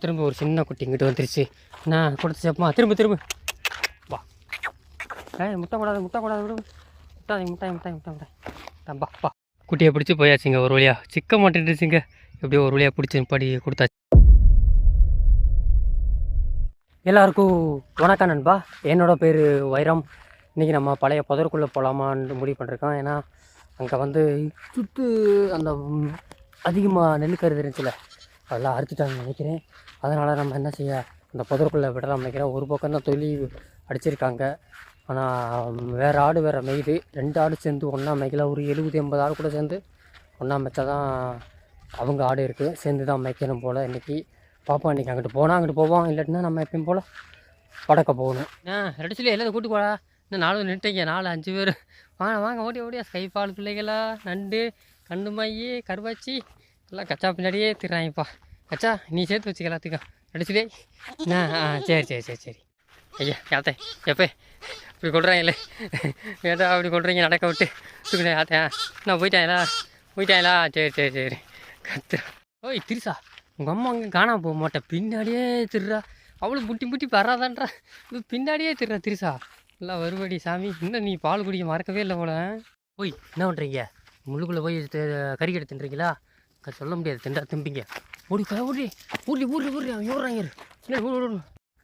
திரும்ப ஒரு சின்ன குட்டி இங்கிட்டு வந்துருச்சு. நான் கொடுத்து சேப்பமா? திரும்ப திரும்ப. வா. ஏ முட்டை கூடாது முட்டை கூடாது விடு. முட்டாய் முட்டாய் முட்டாய் முட்டாய் முட்டாய் தம்பா பா குட்டியை பிடிச்சி போயாச்சுங்க ஒரு வழியா. சிக்க மாட்டேன்ட்டுச்சுங்க எப்படியோ ஒரு வழியாக பிடிச்சி படி கொடுத்தாச்சு. எல்லாருக்கும் வணக்கம் நண்பா. என்னோடய பேர் வைரம். இன்றைக்கி நம்ம பழைய புதருக்குள்ளே போகலாமான்னு முடிவு பண்ணிருக்கோம். ஏன்னா அங்கே வந்து சுற்று அந்த அதிகமாக நெல் கருது இருந்துச்சுல அதெல்லாம் அறுத்துட்டாங்கன்னு நினைக்கிறேன். அதனால் நம்ம என்ன செய்ய அந்த புதருக்குள்ளே விடலாம் நினைக்கிறேன் ஒரு பக்கம் தான் தொழில் அடிச்சிருக்காங்க. ஆனால் வேறு ஆடு வேறு மேய்து. ரெண்டு ஆடு சேர்ந்து ஒன்றா மேய்க்கலாம் ஒரு எழுபது எண்பது ஆடு கூட சேர்ந்து ஒன்றா மேய்ச்சா தான் அவங்க ஆடு இருக்குது சேர்ந்து தான் மேய்க்கணும் போல் இன்றைக்கி பாப்பா இன்றைக்கி அங்கிட்டு போனால் அங்கிட்டு போவோம் இல்லாட்டினா நம்ம எப்பயும் போல் படக்க போகணும். ஆ ரெண்டு சொல்லி எல்லாத்தையும் கூட்டி போடா. இன்னும் நாலு நின்றுட்டீங்க நாலு அஞ்சு பேர். வாங்க வாங்க ஓடி ஓடியா ஸ்கைபால் பிள்ளைகளா நண்டு கண்டு மையி கருவாச்சி. எல்லாம் கச்சா பின்னாடியே திர்றாங்கப்பா அச்சா நீ சேர்த்து வச்சுக்க எல்லாத்துக்கும் ரெண்டு ஆ ஆ சரி சரி சரி சரி ஐயா யாத்தே எப்போ இப்படி கொள்றாங்களே ஏதா அப்படி கொள்றீங்க நடக்க விட்டு தூக்கிட்டேன் யாத்தே நான் போயிட்டேன்லா போயிட்டேன்லா சரி சரி சரி கத்து ஓய் திருசா உங்கள் அம்மா அங்கே காணாம போக மாட்டேன் பின்னாடியே திருறா அவ்வளோ புட்டி புட்டி வராதான்றா இது பின்னாடியே திருறா திருசா நல்லா வருவாடி சாமி இன்னும் நீ பால் குடிக்க மறக்கவே இல்லை போல ஓய் என்ன பண்ணுறீங்க முள்ளுக்குள்ளே போய் கறி கெடுத்துன்றீங்களா தின்றீங்களா சொல்ல முடியாது திண்டா திம்பிங்க ஓடி கா ஓடி. ஊடி ஊடி ஊடி அவன் ஓடுறாங்க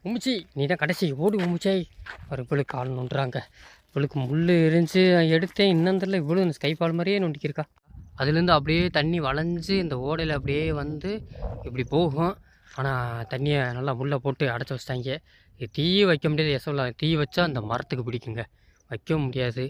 உமிச்சி நீ தான் கடைசி. ஓடி உமிச்சாய் ஒரு இவளுக்கு கால் நோண்டுறாங்க. இவளுக்கு முள் இருந்துச்சு எடுத்தேன். இன்னும் தெரியல இவ்வளோ ஸ்கை மாதிரியே நொண்டிக்கிருக்கா. அதுலேருந்து அப்படியே தண்ணி வளைஞ்சு இந்த ஓடையில் அப்படியே வந்து இப்படி போகும். ஆனால் தண்ணியை நல்லா முள்ளை போட்டு அடைச்சி வச்சிட்டாங்க. தீ வைக்க முடியாது எசவுல தீ வச்சா அந்த மரத்துக்கு பிடிக்குங்க. வைக்கவும் முடியாது.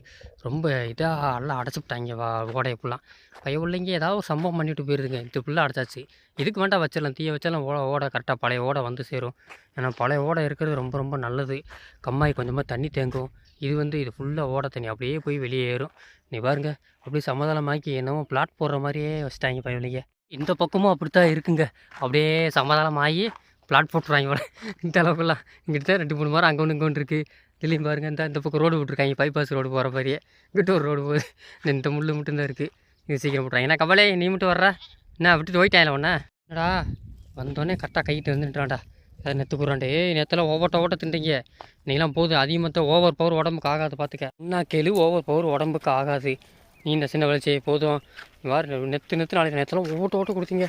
ரொம்ப இதாக எல்லாம் அடைச்சிவிட்டாங்க வா ஓடையை ஃபுல்லாக பைய பிள்ளைங்க ஏதாவது ஒரு சம்பவம் பண்ணிட்டு போயிருதுங்க. இது ஃபுல்லாக அடைச்சாச்சு. இதுக்கு வேண்டாம் வச்சிடலாம் தீயை வச்சாலும் ஓட ஓட கரெக்டாக பழைய ஓட வந்து சேரும். ஏன்னா பழைய ஓடை இருக்கிறது ரொம்ப ரொம்ப நல்லது. கம்மாய் கொஞ்சமாக தண்ணி தேங்கும். இது வந்து இது ஃபுல்லாக ஓடை தண்ணி அப்படியே போய் வெளியே ஏறும். நீ பாருங்க அப்படியே சமாதானமாக்கி என்னமோ பிளாட் போடுற மாதிரியே வச்சுட்டாங்க பயவில்லைங்க இந்த பக்கமும் அப்படி தான் இருக்குங்க. அப்படியே சமாதானமாகி பிளாட் போட்டுருவாங்க போல இந்த அளவுக்குலாம் இங்கிட்ட தான் ரெண்டு மூணு மரம் அங்கே ஒன்று இங்கே ஒன்று இருக்குது இதுலேயும் பாருங்க இந்த இந்த பக்கம் ரோடு விட்ருக்காங்க பைபாஸ் ரோடு போகிற மாதிரியே. இங்கிட்ட ஒரு ரோடு போகுது. இந்த இந்த முள் மட்டும்தான் இருக்குது இது சீக்கிரம் போட்டுறாங்க ஏன்னா கவலை நீ மட்டும் வர்ற? என்ன விட்டுட்டு போயிட்டேன் ஒன்றா என்னடா? வந்தோடனே கரெக்டாக கைட்டு வந்துட்டான்டா. அதை நெத்து கூறாண்டே ஏய் நேற்றுலாம் ஓவட்ட ஓட்ட தின்றீங்க நீலாம் போகுது. அதிகமாக ஓவர் பவர் உடம்புக்கு ஆகாது பார்த்துக்க என்ன கேளு ஓவர் பவர் உடம்புக்கு ஆகாது. நீ இந்த சின்ன வளர்ச்சி போதும். வாரு நெத்து நெத்து நாளைக்கு நேற்றுலாம் ஓட்ட ஓட்ட கொடுத்தீங்க.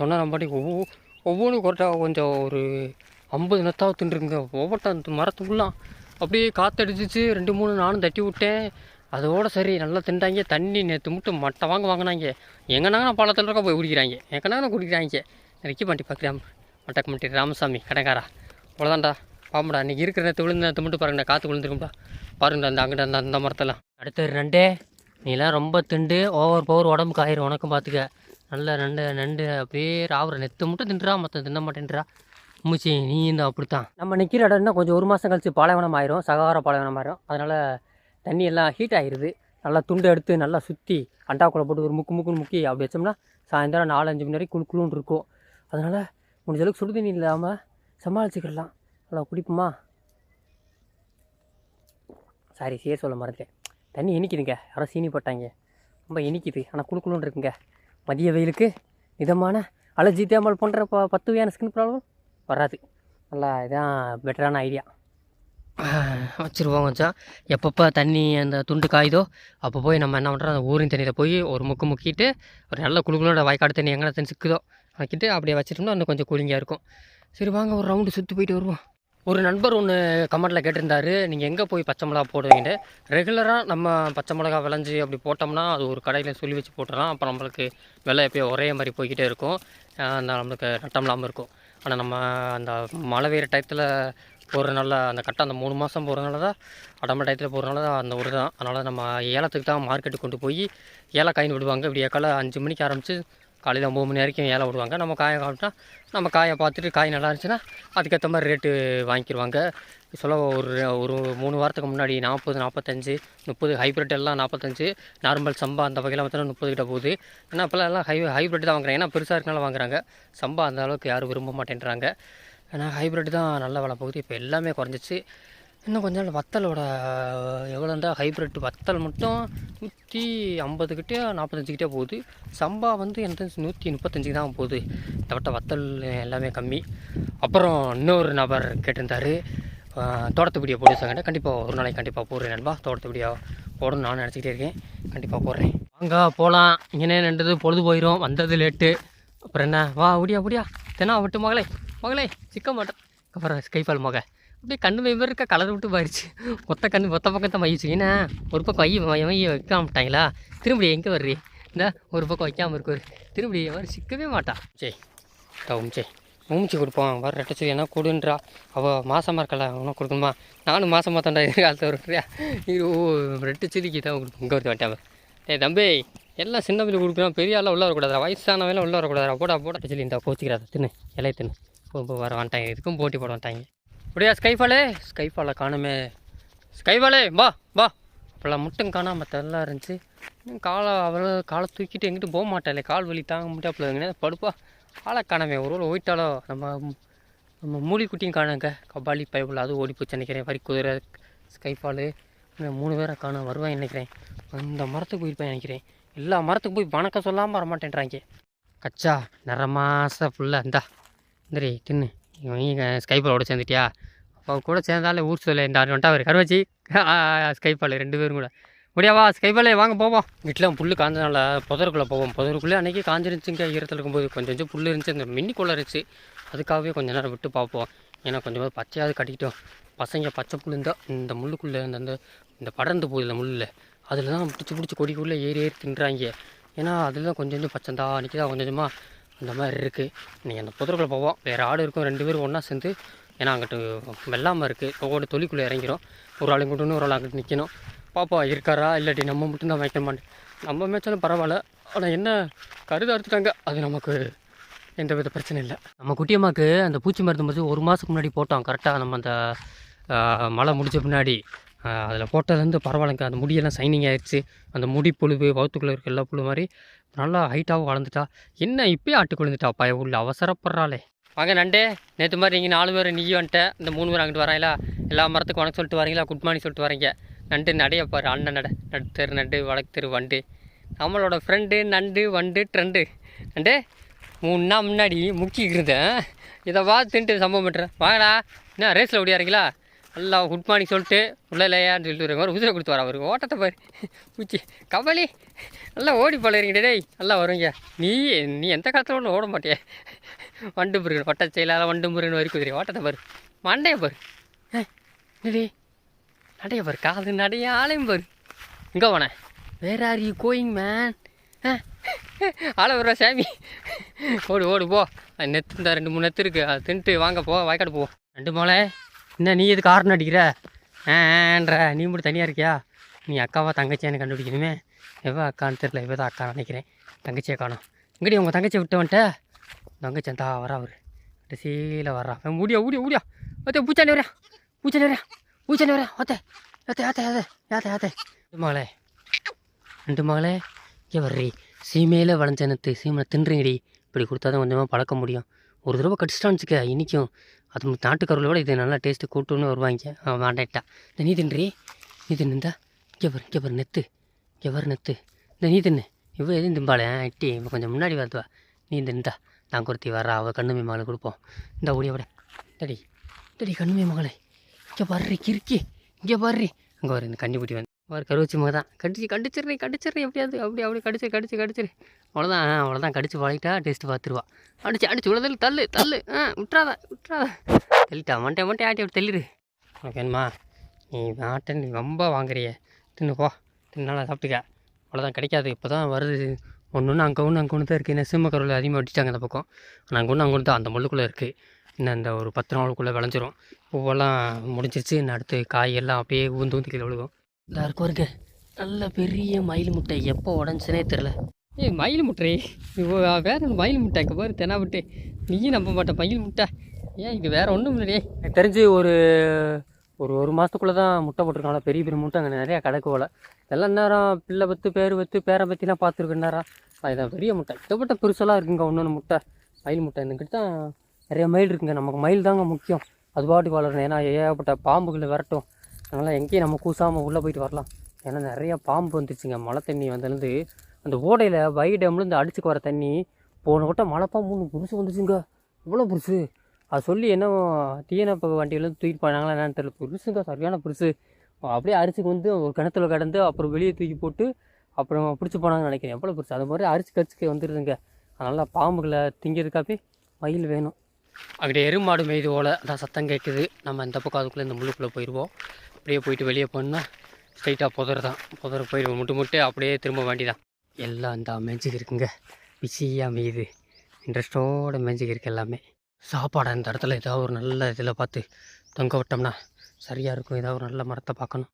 சொன்ன நம்ம பாட்டி ஒவ்வொரு ஒவ்வொன்றும் கொரட்டா கொஞ்சம் ஒரு ஐம்பது நத்தாக தின்றுங்க. ஒவ்வொருத்த மரத்துக்குள்ளாம் அப்படியே காற்றடிச்சிச்சு ரெண்டு மூணு நானும் தட்டி விட்டேன். அதோட சரி நல்லா தின்றாங்க. தண்ணி நேற்று மட்டும் மட்டை வாங்க வாங்கினாங்க. எங்கனாங்க பழத்தில் இருக்க போய் குடிக்கிறாங்க. எங்கனாங்க குடிக்கிறாங்க? நிற்க மாட்டி பார்க்குறாம் மட்டக்கு மட்டி ராமசாமி கடைக்காரா. அவ்வளோதான்டா பாம்படா இன்றைக்கி இருக்கிற நேற்று விழுந்த நேற்று மட்டும் பாருங்கடா. காற்று விழுந்துருக்கும்டா. பாருங்கடா அந்த அங்கிட்ட அந்த அந்த மரத்தெல்லாம். அடுத்தது ரெண்டே. நீலாம் ரொம்ப திண்டு. ஓவர் பவர் உடம்புக்கு ஆயிரும். உனக்கும் பார்த்துக்க நல்ல நண்டு நண்டு அப்படியே ராவுற. நெத்து மட்டும் தின்றா மற்ற தின்ன மாட்டேன்றா. மூச்சி நீ இந்த அப்படித்தான். நம்ம நிற்கிற இடம்னா கொஞ்சம் ஒரு மாதம் கழித்து பாலைவனம் ஆயிரும். சகார பாலைவனம் ஆயிரும். அதனால் தண்ணி எல்லாம் ஹீட் ஆயிடுது நல்லா துண்டு எடுத்து நல்லா சுற்றி அண்டாக்குள்ளே போட்டு ஒரு முக்கு முக்குன்னு முக்கி அப்படி வச்சோம்னா சாயந்தரம் நாலு அஞ்சு மணி வரைக்கும் குளு இருக்கும். அதனால் முடிஞ்ச அளவுக்கு சுடு தண்ணி இல்லாமல் சமாளிச்சுக்கிடலாம். நல்லா குடிப்போமா? சாரி சேர் சொல்ல மறந்துட்டேன். தண்ணி இனிக்குதுங்க. யாரோ சீனி போட்டாங்க. ரொம்ப இனிக்குது. ஆனால் குழுக்குழுன்னு இருக்குங்க. மதிய வெயிலுக்கு மிதமான அலர்ஜி தேமல் போன்ற ப பத்து வகையான ஸ்கின் ப்ராப்ளம் வராது. நல்லா இதான் பெட்டரான ஐடியா வச்சுருவோம் கொஞ்சம் எப்பப்போ தண்ணி அந்த துண்டு காயுதோ அப்போ போய் நம்ம என்ன பண்ணுறோம் அந்த ஊரின் தண்ணியில் போய் ஒரு முக்கு முக்கிட்டு ஒரு நல்ல குழுக்குளோட வாய்க்காடு தண்ணி எங்கே தண்ணி சிக்குதோ வைக்கிட்டு அப்படியே வச்சிட்டோம்னா இன்னும் கொஞ்சம் கூலிங்காக இருக்கும். சரி வாங்க ஒரு ரவுண்டு சுற்றி போயிட்டு வருவோம். ஒரு நண்பர் ஒன்று கமெண்ட்டில் கேட்டிருந்தாரு. நீங்கள் எங்கே போய் பச்சை மிளகா போடுவீங்கன்னு ரெகுலராக நம்ம பச்சை மிளகா விளைஞ்சி அப்படி போட்டோம்னா அது ஒரு கடையில் சொல்லி வச்சு போட்டுடலாம். அப்போ நம்மளுக்கு விலை எப்போயோ ஒரே மாதிரி போய்கிட்டே இருக்கும். அந்த நம்மளுக்கு நட்டம் இல்லாமல் இருக்கும். ஆனால் நம்ம அந்த மழை பெய்கிற டயத்தில் போடுறதுனால அந்த கட்டம் அந்த மூணு மாதம் போகிறதுனால தான் அடம்பு டயத்தில் போகிறனால தான் அந்த ஒரு தான். அதனால் நம்ம ஏலத்துக்கு தான் மார்க்கெட்டுக்கு கொண்டு போய் ஏலக்காயின்னு விடுவாங்க. இப்படி அஞ்சு மணிக்கு ஆரம்பித்து காலையில் ஒம்பது மணி வரைக்கும் ஏலம் விடுவாங்க. நம்ம காயை காமிட்டா நம்ம காயை பார்த்துட்டு காய் நல்லா இருந்துச்சுன்னா அதுக்கேற்ற மாதிரி ரேட்டு வாங்கிக்கிடுவாங்க சொல்ல ஒரு ஒரு மூணு வாரத்துக்கு முன்னாடி நாற்பது நாற்பத்தஞ்சு முப்பது ஹைப்ரிட் எல்லாம் நாற்பத்தஞ்சு நார்மல் சம்பா அந்த வகையில் பார்த்தோன்னா முப்பது கிட்ட போகுது. ஏன்னா இப்போல்லாம் எல்லாம் ஹை ஹைப்ரிட் தான் வாங்குறாங்க. ஏன்னா பெருசாக இருக்கனால வாங்குறாங்க. சம்பா அந்த அளவுக்கு யாரும் விரும்ப மாட்டேன்றாங்க. ஏன்னா ஹைப்ரிட் தான் நல்ல விலை போகுது. இப்போ எல்லாமே குறைஞ்சிச்சு இன்னும் கொஞ்ச நாள் வத்தலோட எவ்வளோண்டா ஹைப்ரிட் வத்தல் மட்டும் நூற்றி ஐம்பதுக்கிட்டே நாற்பத்தஞ்சுக்கிட்டே போகுது. சம்பா வந்து எந்த நூற்றி முப்பத்தஞ்சுக்கு தான் போகுது. இந்த வட்ட வத்தல் எல்லாமே கம்மி. அப்புறம் இன்னொரு நபர் கேட்டிருந்தார். தோட்டத்து வீடியோ போட்டு கண்டிப்பாக ஒரு நாளைக்கு கண்டிப்பாக போடுறேன் நண்பா. தோட்டத்து போடணும்னு நான் நினச்சிக்கிட்டே இருக்கேன். கண்டிப்பாக போடுறேன். வாங்க போகலாம் இங்கே நின்றது பொழுது போயிடும் வந்தது லேட்டு அப்புறம் என்ன? வா முடியா முடியா தென்னா விட்டு மகளே மகளே சிக்க மாட்டேன். அப்புறம் ஸ்கைஃபால் மக அப்படியே கண்ணு மை இருக்க கலர் விட்டு பாருச்சு ஒத்த கண்ணு மொத்த பக்கத்தை மையிச்சு ஏன்னா ஒரு பக்கம் ஐய மை மைய வைக்காம மாட்டாங்களா திரும்பி எங்கே வர்றீ? இந்த ஒரு பக்கம் வைக்காமல் இருக்கு திரும்பி வர சிக்கவே மாட்டா. சரி சே மூமிச்சு கொடுப்போம் வர ரெட்டச்சு என்ன கொடுன்றா. அவள் மாதமாக இருக்கல? அவனும் கொடுக்கணுமா? நானும் மாசமாக தாண்டா இது ஓ ரெட்டு ரெட்டச்சரிக்கு தான் கொடுப்போம் இங்கே வருது வட்டாமல் ஏ தம்பி எல்லாம் சின்ன பிள்ளை கொடுக்குறோம் பெரிய ஆளாக உள்ள வரக்கூடாதா வயசானவெல்லாம் உள்ள வரக்கூடாதா போடா போட. சொல்லி இந்த கோச்சிக்கிறாத. தின்னு இலைய தின்னு. ரொம்ப வர வந்துட்டாங்க. இதுக்கும் போட்டி போட வந்துட்டாங்க. அப்படியா ஸ்கைஃபாலே? ஸ்கைஃபாலை காணுமே. ஸ்கைஃபாலே வா வா. அப்போல்லாம் முட்டும் காணாமல் தெல்லாம் இருந்துச்சு. இன்னும் காலை அவ்வளோ காலை தூக்கிட்டு எங்கிட்டு போக மாட்டாளே. கால் வலி தாங்க முடியாப்புல. எங்கே படுப்பா. ஆளை காணாமே. ஒரு வேளை ஓயிட்டாலோ? நம்ம நம்ம மூலிக்குட்டியும் காணுங்க. கபாலி பைபிள் அது ஓடி போச்சு நினைக்கிறேன். வரி குதிரை ஸ்கைஃபாலு. இன்னும் மூணு பேரை காணும். வருவேன் நினைக்கிறேன். அந்த மரத்துக்கு போயிருப்பேன் நினைக்கிறேன். எல்லா மரத்துக்கு போய் வணக்கம் சொல்லாமல் வரமாட்டேன்றாங்க. கச்சா நிற ஃபுல்லாக இந்தா. இந்தரி தின்னு. நீங்கள் ஸ்கைபாலோட சேர்ந்துட்டியா? அப்போ கூட சேர்ந்தாலே ஊர் சொல்ல இந்த ஆறு வந்துட்டா அவர் கருவச்சி. ஸ்கைபால் ரெண்டு பேரும் கூட. முடியாவா ஸ்கைபாலே வாங்க போவோம். வீட்டில் புல் காஞ்சனால புதருக்குள்ளே போவோம். புதருக்குள்ளே அன்றைக்கி காஞ்சிருந்துச்சுங்க ஈரத்தில் இருக்கும்போது. கொஞ்சம் கொஞ்சம் புல் இருந்துச்சு. அந்த மின்னிக்குள்ளே இருந்துச்சு. அதுக்காகவே கொஞ்சம் நேரம் விட்டு பார்ப்போம். ஏன்னா கொஞ்சமாக பச்சையாவது கட்டிக்கிட்டோம். பசங்க பச்சை புல் இருந்தால் இந்த முள்ளுக்குள்ளே அந்த இந்த படர்ந்து போகுது முள்ளில். அதில் தான் பிடிச்சி பிடிச்சி கொடிக்குள்ளே ஏறி ஏறி தின்றாங்க ஏன்னா அதில் தான் கொஞ்சம் கொஞ்சம் பச்சை தான் அன்றைக்கி தான் கொஞ்சம் கொஞ்சமாக அந்த மாதிரி இருக்குது நீங்கள் அந்த புதருக்குள்ளே போவோம். வேறு ஆடு இருக்கும். ரெண்டு பேரும் ஒன்றா சேர்ந்து ஏன்னா அங்கிட்டு வெள்ளாமல் இருக்குது ஒவ்வொரு தொழிக்குள்ளே இறங்கிறோம் ஒரு ஆள் இங்கிட்டு ஒரு ஆள் அங்கிட்டு நிற்கணும் பாப்பா இருக்காரா? இல்லாட்டி நம்ம மட்டும்தான் வைக்க நம்ம மேய்ச்சாலும் பரவாயில்ல. ஆனால் என்ன கருது அறுத்துட்டாங்க அது நமக்கு எந்த வித பிரச்சனை இல்லை. நம்ம குட்டியம்மாக்கு அந்த பூச்சி மருந்து மருந்து ஒரு மாதத்துக்கு முன்னாடி போட்டோம். கரெக்டாக நம்ம அந்த மழை முடிச்ச பின்னாடி. அதில் போட்டதுலேருந்து பரவாயில்லைங்க. அந்த முடியெல்லாம் சைனிங் ஆயிடுச்சு அந்த முடி புழுவு வகுத்துக்குள்ளே இருக்க எல்லா புழு மாதிரி நல்லா ஹைட்டாகவும் வளர்ந்துட்டா. என்ன இப்பயே ஆட்டு கொழுந்துட்டா பய உள்ள அவசரப்படுறாளே. வாங்க நண்டே நேற்று மாதிரி நீங்கள் நாலு பேர் நீ வந்துட்டேன் இந்த மூணு பேர் அங்கிட்டு வராங்களா? எல்லா மரத்துக்கும் வணக்கம் சொல்லிட்டு வரீங்களா? குட் மார்னிங் சொல்லிட்டு வரீங்க. நண்டு நடைய பாரு அண்ணன் நட. நடுத்தரு நண்டு வழக்கு வண்டு. நம்மளோட ஃப்ரெண்டு நண்டு வண்டு ட்ரெண்டு நண்டு மூணு நாள் முன்னாடி முக்கிக்கிருந்தேன் இருந்தேன். இதை பார்த்துட்டு சம்பவம் பண்ணுறேன் வாங்கடா. என்ன ரேஸில் ஓடியாருங்களா நல்லா குட் மார்னிங் சொல்லிட்டு உள்ள இல்லையான்னு சொல்லிட்டு வருவாங்க ஒரு உதிரை கொடுத்து வர அவருக்கு. ஓட்டத்தை பாரு. பூச்சி கபலி நல்லா ஓடி பழகிறீங்க டேய். நல்லா வருவீங்க நீ நீ எந்த காலத்தில் ஒன்றும் ஓட மாட்டியே. வண்டு முருகன் வட்ட செயலால் வண்டு முருகன் வரி குதிரை. ஓட்டத்தை பாரு. மண்டைய பாரு. டே நடைய பாரு. காது நடைய ஆலயம் பாரு. இங்கே போனேன் வேற ஆர் யூ கோயிங் மேன் ஆள வருவா சாமி. ஓடு ஓடு போ. அது நெத்து இந்த ரெண்டு மூணு நெத்து இருக்கு. அதை தின்ட்டு வாங்க போ. வாய்க்காடு போ. ரெண்டு மலை என்ன நீ எதுக்கு காரணம் அடிக்கிற? ஏன்ற நீ மட்டும் தனியாக இருக்கியா? நீ அக்காவா தங்கச்சியான்னு கண்டுபிடிக்கணுமே. எவ்வளோ அக்கான்னு தெரில எவ்வளோ அக்கா நினைக்கிறேன். தங்கச்சியை காணோம். இங்கடி உங்கள் தங்கச்சியை விட்டு வந்துட்ட? தங்கச்சி தா வரா அவர். கடைசியில் வரா அவன் முடியா ஊடியா ஊடியா ஓத்தே பூச்சாண்டி வரா பூச்சாண்டி வரா பூச்சாண்டி வரேன் ஓத்தே ஏத்தே ஏத்தே ஏத்தே ஏத்தே ஏத்தே ரெண்டு மகளே. ரெண்டு மகளே. இங்கே வர்றி. சீமையில் வளைஞ்ச எனக்கு சீமையை தின்றுங்கடி. இப்படி கொடுத்தா தான் கொஞ்சமாக பழக்க முடியும். ஒரு தடவை கடிச்சிட்டான்னு வச்சுக்க இன்றைக்கும் அது நாட்டுக்கருளை விட இது நல்லா டேஸ்ட்டு கூட்டுன்னு வருவாங்க. அவன் வேண்டாட்டா. இந்த நீ தின்றி. நீ தின்னுந்தா. இங்கே பாரு இங்கே நெத்து. இங்கே நெத்து. இந்த நீ தின்னு. இவ்வளோ எதுவும் திம்பாளே? இட்டி இவன் கொஞ்சம் முன்னாடி வருதுவா நீ தின்னுதா நான் கொடுத்தி வர்றா அவள் கண்ணுமை மகளை கொடுப்போம். இந்த ஓடிய விட தடி தடி கண்ணுமை மகளை. இங்கே பாரு கிறுக்கி இங்கே பாரு. அங்கே வரு இந்த கன்னிக்குட்டி வந்து ஒரு கருவச்சி மக தான். கடிச்சு கடிச்சிடுறேன் கடிச்சிடுறேன் எப்படியாவது அப்படி அப்படி கடிச்சு கடிச்சு கடிச்சிரு அவ்வளோதான் அவ்வளோதான் கடிச்சு பழகிட்டா டேஸ்ட்டு பார்த்துருவா. அடிச்சு அடிச்சு விடுதல் தள்ளு தள்ளு ஆ விட்றாத விட்றாத தள்ளிட்டா மண்டே மண்டே ஆட்டி அப்படி தள்ளிடு உனக்கு வேணுமா? நீ ஆட்டை நீ ரொம்ப வாங்குறிய. தின்னு போ. தின்னு நல்லா சாப்பிட்டுக்க. அவ்வளோதான் கிடைக்காது. இப்போ தான் வருது. ஒன்று ஒன்று அங்கே ஒன்று அங்கே ஒன்று தான் இருக்குது என்ன சிம்ம கருவில் அதிகமாக அடிச்சிட்டாங்க அந்த பக்கம். ஆனால் அங்கே ஒன்று அங்கே ஒன்று தான் அந்த முள்ளுக்குள்ளே இருக்குது இன்னும் இந்த ஒரு பத்து நாளுக்குள்ளே விளைஞ்சிரும். பூவெல்லாம் முடிஞ்சிருச்சு. இன்னும் அடுத்து காய் எல்லாம் அப்படியே ஊந்து ஊந்து கீழே விழுகும். எல்லாருக்கும் இருக்கு நல்ல பெரிய மயில் முட்டை. எப்போ உடஞ்சுனே தெரில ஏய் மயில் முட்டை. வேற ஒரு மயில் முட்டை? இங்கே பாரு தெனா முட்டை. நீயும் நம்ப மாட்டேன் மயில் முட்டை. ஏன் இங்கே வேற ஒன்றும் இல்லையே எனக்கு தெரிஞ்சு ஒரு ஒரு ஒரு மாதத்துக்குள்ளே தான் முட்டை போட்டிருக்காங்களா? பெரிய பெரிய முட்டை அங்கே நிறையா கிடக்கு போல. இதெல்லாம் நேரம் பிள்ளை பத்து பேர் வத்து பேரை பற்றிலாம் பார்த்துருக்கு நேரம் அதுதான் பெரிய முட்டை. கிட்டப்பட்ட பெருசெல்லாம் இருக்குங்க ஒன்று முட்டை. மயில் முட்டை. என்கிட்ட தான் நிறைய மயில் இருக்குங்க. நமக்கு மயில் தாங்க முக்கியம். அது பாட்டுக்கு வளரணும். ஏன்னா ஏகப்பட்ட பாம்புகளை விரட்டும். அதனால் எங்கேயும் நம்ம கூசாமல் உள்ளே போயிட்டு வரலாம். ஏன்னா நிறையா பாம்பு வந்துருச்சுங்க. மழை தண்ணி வந்ததுலேருந்து அந்த ஓடையில் வை டேம்லேருந்து அடிச்சுக்கு வர தண்ணி போன வட்டம் மழை பாம்பு ஒன்று புதுசு வந்துச்சுங்க இவ்வளோ புதுசு அது சொல்லி என்ன தீயணைப்பு வண்டியிலேருந்து தூக்கிட்டு போனாங்களா என்னன்னு தெரியல. புதுசுங்க சரியான புதுசு அப்படியே அரிசிக்கு வந்து ஒரு கிணத்துல கிடந்து அப்புறம் வெளியே தூக்கி போட்டு அப்புறம் பிடிச்சி போனாங்கன்னு நினைக்கிறேன். எவ்வளோ புதுசு அது மாதிரி அரிசி கரிசிக்கு வந்துடுதுங்க அதனால் பாம்புகளை திங்கிறதுக்காகவே மயில் வேணும். அங்கிட்ட எருமாடு மேய்து ஓலை. அதான் சத்தம் கேட்குது. நம்ம இந்த பக்கம் அதுக்குள்ளே இந்த முள்ளுக்குள்ளே போயிடுவோம். அப்படியே போயிட்டு வெளியே போனால் ஸ்ட்ரைட்டாக புதர் தான். புதர் போயிடுவோம். முட்டு முட்டு அப்படியே திரும்ப வண்டி தான் எல்லாம் அந்த மேய்ச்சிக்கு இருக்குங்க. பிஸியாக மேயுது. இன்ட்ரெஸ்டோட மேய்ச்சிக்கு இருக்குது எல்லாமே. சாப்பாடு அந்த இடத்துல? ஏதாவது ஒரு நல்ல இதில் பார்த்து தொங்க விட்டோம்னா சரியாக இருக்கும். ஏதாவது ஒரு நல்ல மரத்தை பார்க்கணும்.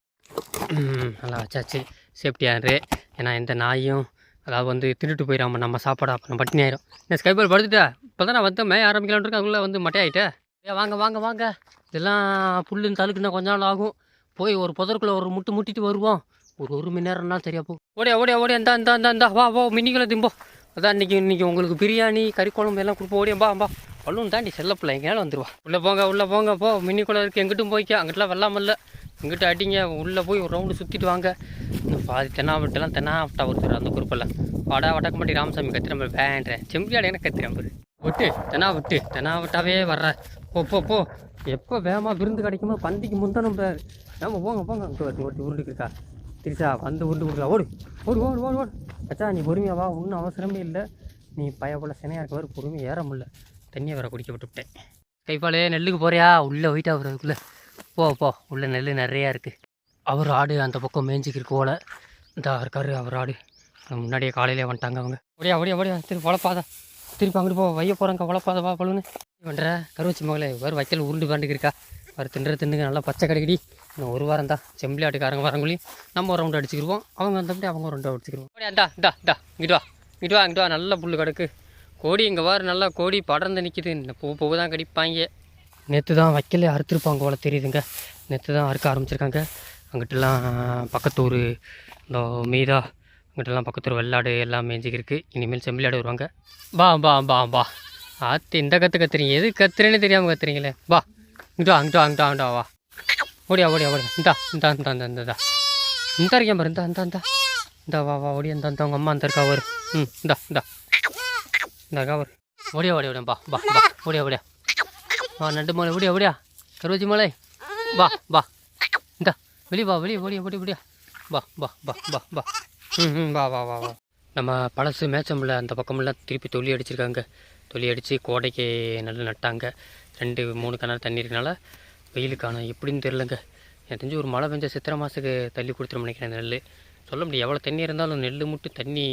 நல்லா வச்சாச்சு. சேஃப்டியாக இரு. ஏன்னா எந்த நாயும் அதாவது வந்து திருட்டு போயிடாம நம்ம சாப்பாடு அப்புறம் பட்டினி ஆயிரும். என்ன ஸ்கைபால் படுத்துட்டா? இப்போ தான் நான் வந்து மேய ஆரம்பிக்கலான்னு இருக்கேன் அதுக்குள்ளே வந்து மட்டையாயிட்டே? ஏ வாங்க வாங்க வாங்க. இதெல்லாம் புல்லுன்னு தழுக்குன்னா கொஞ்ச நாள் ஆகும். போய் ஒரு புதற்குள்ளே ஒரு முட்டு முட்டிட்டு வருவோம். ஒரு ஒரு மணி நேரம்னா சரியா போ ஓடியா ஓடியா ஓடியா இந்தா இந்தா இந்தா இந்தா வா வா மின்னிக்குள்ள திம்போ. அதான் இன்னைக்கு இன்னைக்கு உங்களுக்கு பிரியாணி கறி குழம்பு எல்லாம் கொடுப்போம். ஓடியா பா பா பலூன் தாண்டி செல்லப்பில்லை எங்கேயாலும் வந்துருவா. உள்ளே போங்க உள்ளே போங்க போ. மின்னிக்குள்ளே இருக்கு எங்கிட்டும் போய்க்க. அங்கிட்டலாம் வெள்ளாமல்ல இங்கிட்ட அடிங்க உள்ளே போய் ஒரு ரவுண்டு சுற்றிட்டு வாங்க. இன்னும் பாதி தென்னாவட்டெல்லாம் தென்னாவட்டா ஒருத்தர் அந்த குரூப்பெல்லாம் வாடா வடக்க மாட்டி ராமசாமி கத்திர மாதிரி வேண்டேன் செம்பியாடு எனக்கு கத்திரம் பாரு விட்டு தெனா விட்டு தெனாவட்டாவே வர்ற. போ போ போ. எப்போ வேகமாக விருந்து கிடைக்குமோ பந்திக்கு முந்தனும் பேர். நம்ம போங்க போங்க. ஒருத்தி ஒருத்தி உருண்டுக்கு இருக்கா திரிசா வந்து உருண்டு கொடுக்கலாம் ஓடு ஓடு ஓடு ஓடு ஓடு. அச்சா நீ பொறுமையா வா. ஒன்றும் அவசரமே இல்லை. நீ பய போல சினையாக இருக்க வர பொறுமையாக ஏற முடியல. தண்ணியை வேற குடிக்க விட்டுவிட்டேன். கைப்பாலே நெல்லுக்கு போறியா? உள்ளே போயிட்டா அவருக்குள்ளே போ போ. உள்ளே நெல் நிறையா இருக்குது அவர் ஆடு அந்த பக்கம் மேய்ஞ்சிக்கு இருக்கு போல. இந்த இருக்காரு அவர் ஆடு. முன்னாடியே காலையிலே வந்துட்டாங்க அவங்க. ஓடியா அப்படியே அப்படியே திருப்பி வளப்பாதா திருப்பி அங்கிட்டு போ. வைய போகிறாங்க வளப்பாத வா பழுன்னு பண்ணுற கருவச்சி மகளே வேறு வைக்கல் உருண்டு பாண்டுக்கு இருக்கா வேறு தின்ற தின்னுங்க நல்லா பச்சை கிடைக்கடி. இன்னும் ஒரு வாரம் தான். செம்பிளி ஆட்டுக்காரங்க வரங்களையும் நம்ம ஒரு ரவுண்டு அடிச்சுக்கிருவோம். அவங்க வந்தபடி அவங்க ஒரு ரவுண்டு அடிச்சுக்கிருவோம். ஓடியா அந்தா இந்தா இந்தா இங்கிட்டு வா இங்கிட்டு வா இங்கிட்டு வா நல்ல புல் கிடக்கு. கோடி இங்கே வாரு நல்லா கோடி படர்ந்து நிற்கிது இந்த பூ பூ தான் கடிப்பாங்க. நேற்று தான் வைக்கல அறுத்துருப்பாங்க போல தெரியுதுங்க. நேற்று தான் அறுக்க ஆரம்பிச்சிருக்காங்க. அங்கிட்டலாம் பக்கத்தூர் இந்த மீதா அங்கிட்டலாம் பக்கத்தூர் வெள்ளாடு எல்லாம் மேய்ஞ்சிக்கிருக்கு இனிமேல் செம்பிளாடு வருவாங்க. பா பா பா பா ஆத்து இந்த கற்று கத்துறீங்க. எது கத்துறேன்னு தெரியாமல் கத்துறீங்களே. பா இங்கிட்டு வா அங்கிட்டு வா அங்கிட்டு வா வா. ஓடியா ஓடியா ஓடியா. இந்தா இந்தா இந்தா இந்தா இந்தா இந்தா. இந்த இருக்கேன் பாரு இந்தா இந்தா இந்தா. இந்தா வா வா ஓடியா இந்தா இந்தா உங்கள் அம்மா அந்த இருக்கா ஒரு. ம் இந்தா இந்தா. இந்த இருக்கா வரு ஓடியா ஓடியா ஓடியா பா பா பா ஓடியா ஓடியா. வா நண்டு மலை ஓடியா ஓடியா. கருவச்சி மலை வா வா. இந்தா வெளியே வா வெளியே ஓடியா ஓடியா ஓடியா. வா வா வா வா வா. ம் ம் வா வா வா வா. நம்ம பழசு மேச்சம்பில் அந்த பக்கமெல்லாம் திருப்பி தொல்லி அடிச்சிருக்காங்க. தொல்லி அடித்து கோடைக்கு நல்லா நட்டாங்க. ரெண்டு மூணு கிணறு தண்ணி இருக்கனால வெயில் காணும் எப்படின்னு தெரிலங்க எனக்கு தெரிஞ்சு ஒரு மழை பெஞ்ச சித்திரை மாதத்துக்கு தள்ளி கொடுத்துரும் நினைக்கிறேன் நெல் சொல்ல முடியும் எவ்வளோ தண்ணி இருந்தாலும் நெல் மட்டும் தண்ணி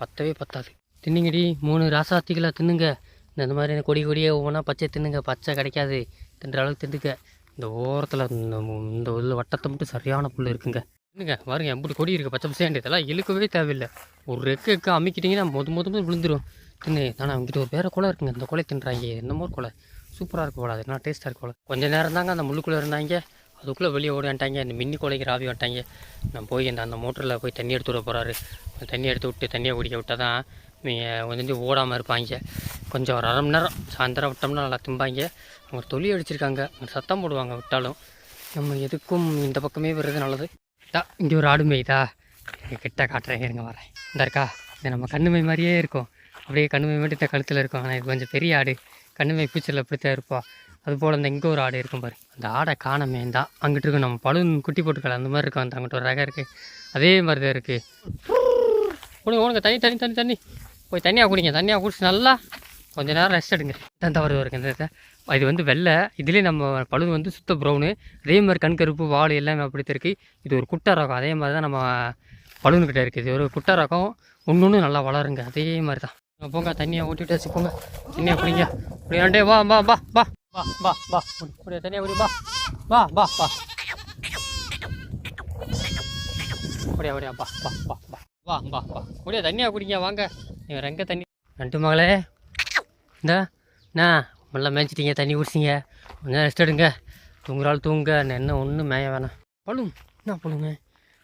பத்தவே பத்தாது. தின்னுங்கடி மூணு ராசாத்திகளாக தின்னுங்க. இந்த மாதிரி கொடி கொடியே ஒவ்வொன்றா பச்சை தின்னுங்க. பச்சை கிடைக்காது. தின்ற அளவுக்கு தின்னுங்க. இந்த ஓரத்தில் இந்த இந்த உள்ள வட்டத்தை மட்டும் சரியான புல் இருக்குங்க. தின்னுங்க. பாருங்க எப்படி கொடி இருக்குது பச்சை பசேண்டு இதெல்லாம் இழுக்கவே தேவையில்லை. ஒரு ரெக்கு எக்கு அமைக்கிட்டிங்கன்னா மொத மொத விழுந்துடும் விழுந்துரும். தின்னு. ஆனால் அவங்ககிட்ட ஒரு வேறு குலை இருக்குங்க. இந்த குலை தின்றாங்க. என்னமோ குலை. சூப்பராக இருக்கக்கூடாது போல அது என்ன டேஸ்ட்டாக இருக்கக்கூடாது போல. கொஞ்ச நேரம் தாங்க அந்த முள்ளுக்குள்ளே இருந்தாங்க. அதுக்குள்ளே வெளியே ஓடி வந்துட்டாங்க. இந்த மின்னி கொலைக்கு ராவி வந்துட்டாங்க. நான் போய் அந்த அந்த மோட்டரில் போய் தண்ணி எடுத்து விட போகிறாரு தண்ணி எடுத்து விட்டு தண்ணியை குடிக்க விட்டால் தான் நீங்கள் கொஞ்சம் ஓடாமல் இருப்பாங்க. கொஞ்சம் ஒரு அரை மணி நேரம் சாயந்தரம் விட்டோம்னா நல்லா திம்பாங்க. அவங்க தொழில் அடிச்சிருக்காங்க. அவங்க சத்தம் போடுவாங்க விட்டாலும். நம்ம எதுக்கும் இந்த பக்கமே வர்றது நல்லது. டா இங்கே ஒரு ஆடு மேய்தா. இங்க கிட்ட காட்டுறேன் இருங்க வரேன். இந்த இருக்கா? இது நம்ம கண்ணுமை மாதிரியே இருக்கும். அப்படியே கண்ணுமை மட்டும் இந்த கழுத்தில் இருக்கும். ஆனால் இது கொஞ்சம் பெரிய ஆடு. கண்ணுமை பூச்சில் அப்படித்தான் இருப்பா. அதுபோல் இந்த இங்கே ஒரு ஆடு இருக்கும் பாரு. அந்த ஆடை காணமே தான் அங்கிட்டு இருக்கும் நம்ம பழுன் குட்டி போட்டுக்கலாம் அந்த மாதிரி இருக்கும் அந்த அங்கிட்ட ஒரு ரகம் இருக்குது அதே மாதிரி தான் இருக்குது ஓடுங்க ஓடுங்க தண்ணி தண்ணி தண்ணி தண்ணி. போய் தண்ணியாக குடிங்க தண்ணியாக குடிச்சு நல்லா கொஞ்ச நேரம் ரெஸ்ட் எடுங்க. தான் தவறு வருங்க இந்த இது. வந்து வெள்ளை. இதுலேயே நம்ம பழுது வந்து சுத்த ப்ரௌனு அதே மாதிரி கண் கருப்பு வால் எல்லாமே அப்படி தான் இருக்குது இது ஒரு குட்டை ரகம். அதே மாதிரி தான் நம்ம பழுனுக்கிட்ட இருக்குது இது ஒரு குட்டை ரகம். ஒன்று ஒன்று நல்லா வளருங்க. அதே மாதிரி தான் போங்க தண்ணியை ஊட்டிட்டு போங்க. தண்ணியை குடிங்க. அப்படியாண்டே வா வா வா வா வா வா வா. குடியா தண்ணியை குடி வா. வா வா வா. அப்படியா அப்படியா வா வா வா வா. வா வா வா. முடியா தண்ணியாக குடிங்க வாங்க. நீங்கள் எங்கே தண்ணி. நண்டு மகளே. இந்த என்ன நல்லா மேய்ச்சிட்டீங்க தண்ணி குடிச்சிங்க. கொஞ்சம் ரெஸ்ட் எடுங்க. தூங்குறாள் தூங்க. என்ன ஒன்றும் மேய வேணாம். பழும். என்ன பழுங்க?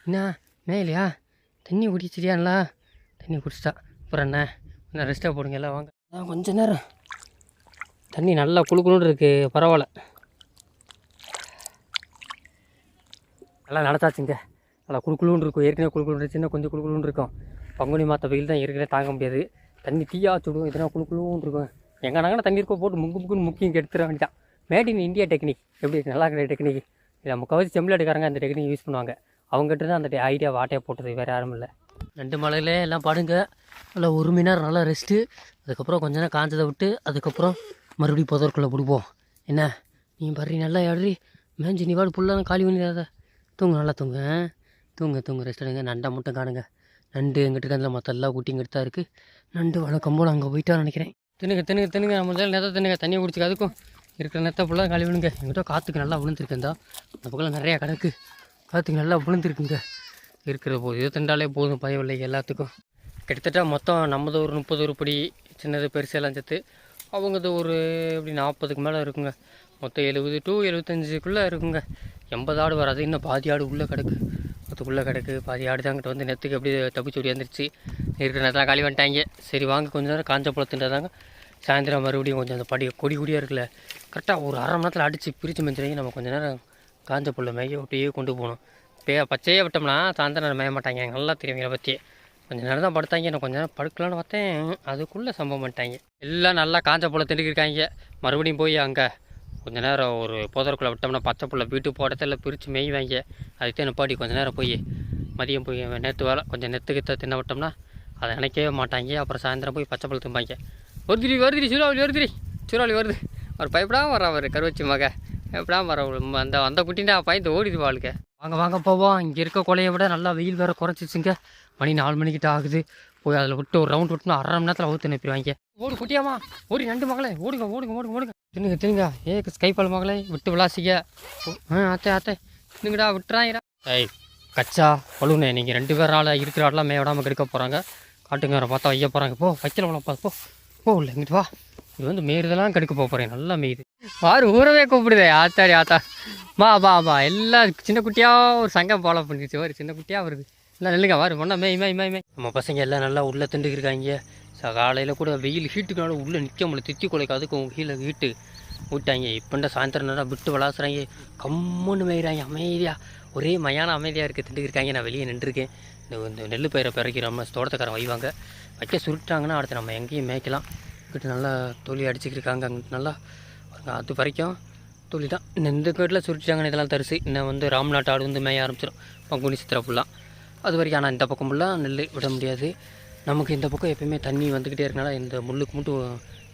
என்ன? மேயலையா? தண்ணி குடிச்சிட்டியா நல்லா? தண்ணி குடிச்சிட்டா. அப்புறம் என்ன? கொஞ்சம் ரெஸ்ட்டாக போடுங்க எல்லாம் வாங்க. அதான் கொஞ்ச நேரம். தண்ணி நல்லா குழுக்குன்னு இருக்குது பரவாயில்ல. நல்லா நடத்தாச்சுங்க. நல்லா குழுக்குழுன்னு இருக்கும் ஏற்கனவே குழுக்குழுன்னு சின்ன கொஞ்சம் குழுக்குழுன்னு இருக்கும். பங்குனி மாத்த வெயில் தான் ஏற்கனவே தாங்க முடியாது. தண்ணி தீயா சுடும் இதனால் குழுக்குழுன்னு இருக்கும். எங்கே தண்ணி இருக்கோ போட்டு முங்கு முக்குன்னு முக்கியம் எடுத்துட வேண்டியதான் மேட் இன் இந்தியா டெக்னிக் எப்படி நல்லா இருக்கிற டெக்னிக் இல்லை முக்கால்வாசி செம்பிள் எடுக்காரங்க அந்த டெக்னிக் யூஸ் பண்ணுவாங்க. அவங்ககிட்ட தான் அந்த ஐடியா வாட்டையை போட்டது வேறு யாரும் இல்லை. ரெண்டு மலையிலே எல்லாம் பாடுங்க. நல்லா ஒரு மணி நேரம் நல்லா ரெஸ்ட்டு அதுக்கப்புறம் கொஞ்ச நேரம் காஞ்சதை விட்டு அதுக்கப்புறம் மறுபடியும் புதற்குள்ளே பிடிப்போம் என்ன? நீ பறி நல்லா ஏறி மேஞ்சி நீ வாடு ஃபுல்லாக காலி பண்ணிடாத. தூங்கு நல்லா தூங்க தூங்க தூங்க ரெஸ்ட் எடுங்க. நண்டை மட்டும் காணுங்க. நண்டு எங்கிட்ட இருக்கிறதுல மற்ற எல்லா குட்டி இங்கிட்ட தான் இருக்குது நண்டு வழக்கம் போல் அங்கே போயிட்டா நினைக்கிறேன். தின்னுங்க தின்னுங்க தின்னுங்க. முதல்ல நேரத்தை தின்னுங்க. தண்ணியை குடிச்சுக்க அதுக்கும் இருக்கிற நேரத்தை ஃபுல்லாக காலி பண்ணுங்க எங்கிட்ட காற்றுக்கு நல்லா விழுந்துருக்கேன் தான் அந்த பக்கம் நிறையா கிடக்கு காற்றுக்கு நல்லா விழுந்துருக்குங்க. இருக்கிற போது இதை திண்டாலே போதும் பயம் இல்லை எல்லாத்துக்கும். கிட்டத்தட்ட மொத்தம் நம்மது ஒரு முப்பது உருப்படி சின்னது பெருசு எல்லாம் சேர்த்து அவங்கது ஒரு எப்படி நாற்பதுக்கு மேலே இருக்குங்க. மொத்தம் எழுபது டு எழுபத்தஞ்சுக்குள்ளே இருக்குங்க. எண்பது ஆடு வராது. இன்னும் பாதி ஆடு உள்ளே கிடக்கு. அதுக்குள்ளே கிடக்கு. பாதி ஆடு தான் வந்து நெத்துக்கு அப்படியே தப்பிச்சு ஓடியாந்துருச்சு இருக்கிற நேரத்தில் காலி வந்துட்டாங்க சரி வாங்க கொஞ்ச நேரம் காஞ்ச பழத்துன்றதாங்க சாயந்தரம் மறுபடியும் கொஞ்சம் அந்த படி கொடி கொடியாக இருக்குல்ல. கரெக்டாக ஒரு அரை மணி நேரத்தில் அடித்து பிரித்து மெஞ்சிரையும் நம்ம கொஞ்ச நேரம் காஞ்ச புல்லை மேய விட்டையே கொண்டு போகணும் பே பச்சையே விட்டோம்னா சாயந்தரம் மேய மாட்டாங்க. நல்லா தெரியும் இதை பற்றி கொஞ்சம் நேரம் தான் படுத்தாங்க. நான் கொஞ்சம் நேரம் படுக்கலான்னு பார்த்தேன். அதுக்குள்ளே சம்பவம் பண்ணிட்டாங்க. எல்லாம் நல்லா காஞ்ச போல் திண்டுக்கிருக்காங்க மறுபடியும் போய் அங்கே கொஞ்ச நேரம் ஒரு போதற்குள்ளே விட்டோம்னா பச்சை புள்ள வீட்டு போடத்தில் பிரித்து மேய்வாங்க. அதுக்கு நிப்பாட்டி கொஞ்சம் நேரம் போய் மதியம் போய் நேற்று வேலை கொஞ்சம் நெத்து தின்ன விட்டோம்னா அதை நினைக்கவே மாட்டாங்க. அப்புறம் சாயந்தரம் போய் பச்சை புள்ள தும்பாங்க வருதிரி வருதிரி சூறாவளி வருதிரி சூறாவளி வருது. அவர் பயப்படாமல் வர அவர். கருவச்சி மக. பயப்படாமல் வர அந்த அந்த குட்டினா பயந்து ஓடிது வாழ்க்க. வாங்க வாங்க போவோம். இங்கே இருக்க கொலையை விட நல்லா வெயில் வேறு குறைச்சிச்சுங்க. மணி நாலு மணிக்கிட்ட ஆகுது. போய் அதில் விட்டு ஒரு ரவுண்ட் விட்டுனா அரை மணி நேரத்தில் ஊற்று நிற்பிடுவாங்க ஓடு குட்டியாமா ஓடி நண்டு மகளே. ஓடுங்க ஓடுங்க ஓடுங்க ஓடுங்க. தின்னுங்க தின்னுங்க. ஏ ஸ்கைப்பால் மகளே விட்டு விளாசிக்க ஆ அத்தை அத்தை. தின்னுங்கடா விட்டுறாங்கடா. ஏய் கச்சா பலூனே நீங்கள் ரெண்டு பேரால் இருக்கிற ஆடெல்லாம் மே விடாமல் கெடுக்க போகிறாங்க காட்டுங்க பார்த்தா வைய போகிறாங்க போ வைக்கல போ. போ இல்லை இங்கிட்டு வா. இது வந்து மேய்றதெல்லாம் கெடுக்க போக போகிறேன் நல்லா மேயுது பாரு ஊரவே கூப்பிடுதே. ஆத்தாடி ஆத்தா. வா வா வா. எல்லாம் சின்ன குட்டியாக ஒரு சங்கம் ஃபாலோ பண்ணிடுச்சு ஒரு சின்ன குட்டியாக வருது. எல்லாம் நெல்லுங்க வாரு பொண்ணா மேய் மேய் மேய் மேய். நம்ம பசங்க எல்லாம் நல்லா உள்ளே திண்டுக்கிருக்காங்க காலையில் கூட வெயில் ஹீட்டுக்குனால உள்ளே நிற்க முடியல. தித்தி குலைக்கு அதுக்கும் கீழே ஹீட்டு விட்டாங்க. இப்போண்டா சாயந்தரம் நேரம் விட்டு விளாசுறாங்க. கம்முன்னு மேய்கிறாங்க அமைதியாக ஒரே மயான அமைதியாக இருக்குது திண்டுக்கிருக்காங்க நான் வெளியே நின்றுருக்கேன். இந்த இந்த நெல் பயிரை பிறக்கிறோம் தோட்டத்துக்காரன் வைவாங்க. வைக்க சுருட்டாங்கன்னா அடுத்து நம்ம எங்கேயும் மேய்க்கலாம். இங்கிட்டு நல்லா தொலி அடிச்சுக்கிருக்காங்க. அங்கிட்டு நல்லா அது வரைக்கும் தொலி தான். இந்த வீட்டில் சுருட்டிட்டாங்கன்னு இதெல்லாம் தரிசு. இன்னும் வந்து ராம்நாட்டு ஆடு வந்து மேய ஆரம்பிச்சிடும் பங்குனி சித்திரை ஃபுல்லாக அது வரைக்கும் ஆனால் இந்த பக்கம் ஃபுல்லாக நெல் விட முடியாது. நமக்கு இந்த பக்கம் எப்பயுமே தண்ணி வந்துக்கிட்டே இருக்கனால இந்த முள்ளுக்கு மட்டும்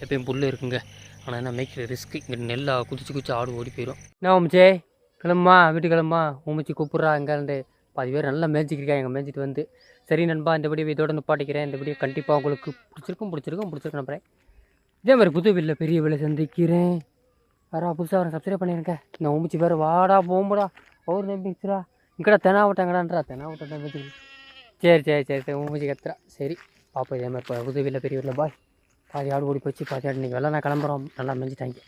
எப்பயும் புல் இருக்குங்க. ஆனால் என்ன மேய்க்கிற ரிஸ்க்கு இங்கே நெல்லா குதிச்சு குதிச்சு ஆடு ஓடி போயிடும் என்ன உமிச்சே? கிளம்புமா? வீட்டு கிளம்பா உமிச்சி கூப்பிட்றா இங்கேருந்து பாதி பேர் நல்லா மேய்ச்சிக்கிருக்காங்க எங்கள் மேய்ச்சிட்டு வந்து. சரி நண்பா இந்த வீடியோ இதோட நிப்பாட்டிக்கிறேன். இந்த வீடியோ கண்டிப்பாக உங்களுக்கு பிடிச்சிருக்கும் பிடிச்சிருக்கும் பிடிச்சிருக்கேன் நம்புறேன். இதே மாதிரி புது வீட்டில் பெரிய வேலை சந்திக்கிறேன். யாரா புதுசாக அவரை சப்ஸ்கிரைப் பண்ணிருங்க நான் உமிச்சி பேர் வாடா போம்படா. அவர் நம்பிச்சுடா இங்கடா தெனாவட்டாங்கடான்றா தெனாவட்டம் நம்பிச்சு சரி சரி சரி சரி உமிச்சி கத்துறா. சரி பாப்போம் இதே மாதிரி இப்போ புது வீட்டில் பெரிய வீட்டில் பாய் பாதி ஆடு ஓடி போச்சு பாதி ஆடு இன்றைக்கி வெள்ளம் நான் கிளம்புறோம். நல்லா மெஞ்சிட்டாங்க.